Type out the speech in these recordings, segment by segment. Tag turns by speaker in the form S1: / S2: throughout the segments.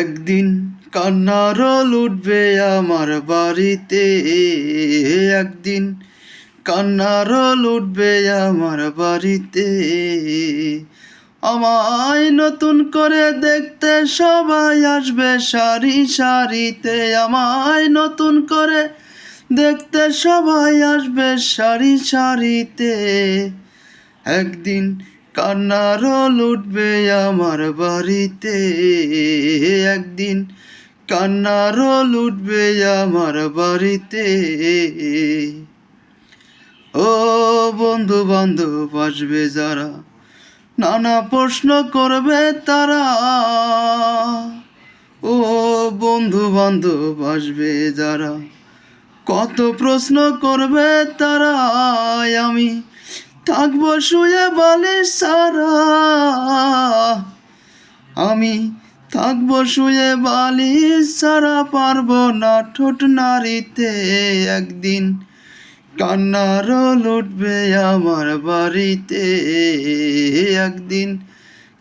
S1: একদিন কান্নার লুটবে আমার বাড়িতে। একদিন কান্নার লুটবে আমার বাড়িতে। আমায় নতুন করে দেখতে সবাই আসবে সারি সারিতে। আমায় নতুন করে দেখতে সবাই আসবে সারি সারিতে। একদিন কান্নার লুটবে আমার বাড়িতে। একদিন কান্নার লুটবে আমার বাড়িতে। ও বন্ধু বান্ধব আসবে যারা, নানা প্রশ্ন করবে তারা। ও বন্ধু বান্ধব আসবে যারা, কত প্রশ্ন করবে তারা আমি। থাকব শুয়ে বালিশ সারা। আমি থাকব শুয়ে বালি সারা, পারব না ঠোঁট নারীতে একদিন কান্নার লুটবে আমার বাড়িতে। একদিন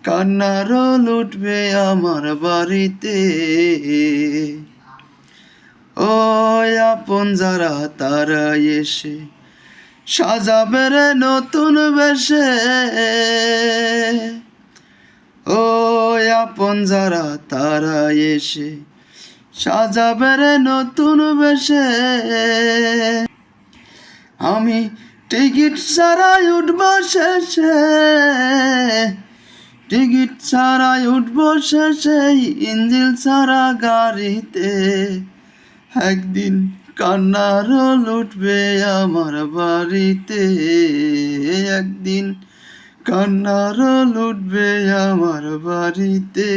S1: কান্নার লুটবে আমার বাড়িতে। ও আপন যারা, তারা এসে সাজাবে রে নতুন বেশে। ও আপন যারা, তারা এসে সাজাবে রে নতুন বেশে। আমি টিকিট ছাড়াই উঠব শেষে। টিকিট ছাড়াই উঠব শেষে, ইঞ্জিল ছাড়া গাড়িতে। একদিন কান্নার লুটবে আমার বাড়িতে। একদিন কান্নার লুটবে আমার বাড়িতে।